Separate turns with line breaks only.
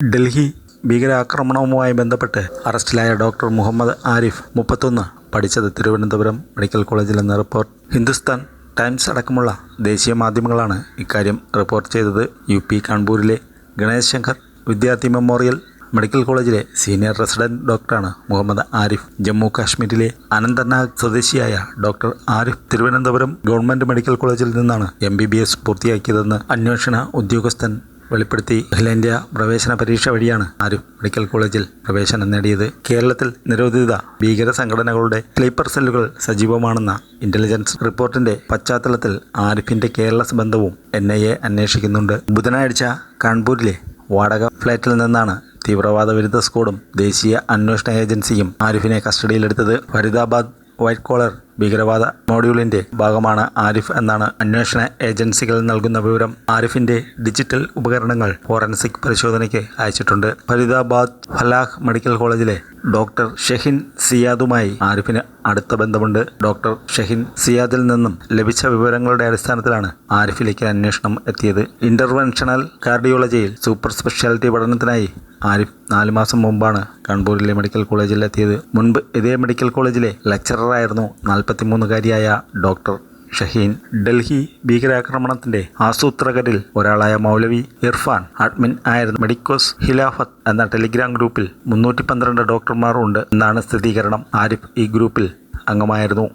ഡൽഹി ഭീകരാക്രമണവുമായി ബന്ധപ്പെട്ട് അറസ്റ്റിലായ ഡോക്ടർ മുഹമ്മദ് ആരിഫ് മുപ്പത്തൊന്ന് പഠിച്ചത് തിരുവനന്തപുരം മെഡിക്കൽ കോളേജിലെന്ന റിപ്പോർട്ട്. ഹിന്ദുസ്ഥാൻ ടൈംസ് അടക്കമുള്ള ദേശീയ മാധ്യമങ്ങളാണ് ഇക്കാര്യം റിപ്പോർട്ട് ചെയ്തത്. യു പി കാൺപൂരിലെ ഗണേശ് ശങ്കർ വിദ്യാർത്ഥി മെമ്മോറിയൽ മെഡിക്കൽ കോളേജിലെ സീനിയർ റെസിഡന്റ് ഡോക്ടറാണ് മുഹമ്മദ് ആരിഫ്. ജമ്മു കാശ്മീരിലെ അനന്തനാഗ് സ്വദേശിയായ doctor Arif Thiruvananthapuram government medical കോളേജിൽ നിന്നാണ് എം ബി ബി എസ് പൂർത്തിയാക്കിയതെന്ന് അന്വേഷണ ഉദ്യോഗസ്ഥൻ വെളിപ്പെടുത്തി അഖിലേന്ത്യാ പ്രവേശന പരീക്ഷ വഴിയാണ് ആരും മെഡിക്കൽ കോളേജിൽ പ്രവേശനം നേടിയത്. കേരളത്തിൽ നിരോധിത ഭീകര സംഘടനകളുടെ സ്ലീപ്പർ സെല്ലുകൾ സജീവമാണെന്ന ഇന്റലിജൻസ് റിപ്പോർട്ടിന്റെ പശ്ചാത്തലത്തിൽ ആരിഫിന്റെ കേരള ബന്ധവും എൻ ഐ എ അന്വേഷിക്കുന്നുണ്ട്. ബുധനാഴ്ച കാൺപൂരിലെ വാടക ഫ്ലാറ്റിൽ നിന്നാണ് തീവ്രവാദ വിരുദ്ധ സ്ക്വാഡും ദേശീയ അന്വേഷണ ഏജൻസിയും ആരിഫിനെ കസ്റ്റഡിയിലെടുത്തത്. ഫരീദാബാദ് വൈറ്റ് കോളർ ഭീകരവാദ മോഡ്യൂളിന്റെ ഭാഗമാണ് ആരിഫ് എന്നാണ് അന്വേഷണ ഏജൻസികൾ നൽകുന്ന വിവരം. ആരിഫിന്റെ ഡിജിറ്റൽ ഉപകരണങ്ങൾ ഫോറൻസിക് പരിശോധനയ്ക്ക് അയച്ചിട്ടുണ്ട്. ഫരീദാബാദ് ഫലാഹ് മെഡിക്കൽ കോളേജിലെ ഡോക്ടർ ഷെഹിൻ സിയാദുമായി ആരിഫിന് അടുത്ത ബന്ധമുണ്ട്. ഡോക്ടർ ഷെഹിൻ സിയാദിൽ നിന്നും ലഭിച്ച വിവരങ്ങളുടെ അടിസ്ഥാനത്തിലാണ് ആരിഫിലേക്ക് അന്വേഷണം എത്തിയത്. ഇന്റർവെൻഷണൽ കാർഡിയോളജിയിൽ സൂപ്പർ സ്പെഷ്യാലിറ്റി പഠനത്തിനായി ആരിഫ് നാല് മാസം മുമ്പാണ് കാൺപൂരിലെ മെഡിക്കൽ കോളേജിൽ എത്തിയത് മുൻപ് ഇതേ മെഡിക്കൽ കോളേജിലെ ലെക്ചററായിരുന്നു നാൽപ്പത്തിമൂന്നുകാരിയായ ഡോക്ടർ ഷഹീൻ. ഡൽഹി ഭീകരാക്രമണത്തിന്റെ ആസൂത്രകരിൽ ഒരാളായ മൗലവി ഇർഫാൻ അഡ്മിൻ ആയിരുന്ന. മെഡിക്കോസ് ഹിലാഫത്ത് എന്ന ടെലിഗ്രാം ഗ്രൂപ്പിൽ മുന്നൂറ്റി പന്ത്രണ്ട് ഡോക്ടർമാർ ഉണ്ട് എന്നാണ് സ്ഥിരീകരണം. ആരിഫ് ഈ ഗ്രൂപ്പിൽ അംഗമായിരുന്നു.